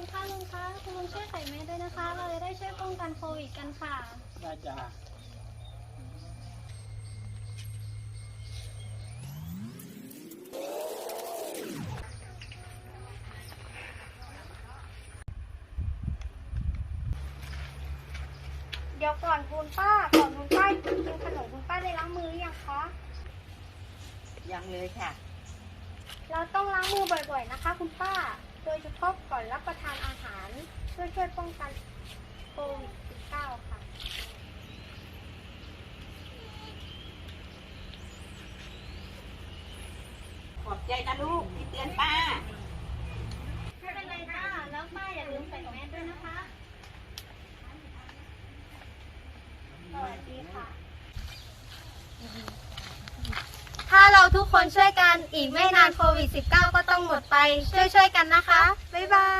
งคะลุงคะคุณลุงช่วยใส่แมสด้วยนะคะ เราจะได้ช่วยป้องกันโควิดกันค่ะ ได้จ้าเดี๋ยวก่อนคุณป้า ก่อนคุณป้ากินขนมคุณป้าได้ล้างมือหรือยังคะ ยังเลยค่ะ เราต้องล้างมือบ่อยๆนะคะ คุณป้า โดยเฉพาะก่อนรับประทานอาหาร เพื่อช่วยป้องกันโควิด -19 ค่ะ ขอบใจนะลูกที่เตือนป้า ไม่เป็นไรค่ะ แล้วป้าอย่าลืมใส่แมสด้วยนะคะ สวัสดีค่ะ ถ้าเราทุกคนช่วยกันอีกไม่นานโควิด -19 ก็ต้อ งหมดไปช่วยๆกันนะคะ บ๊ายบาย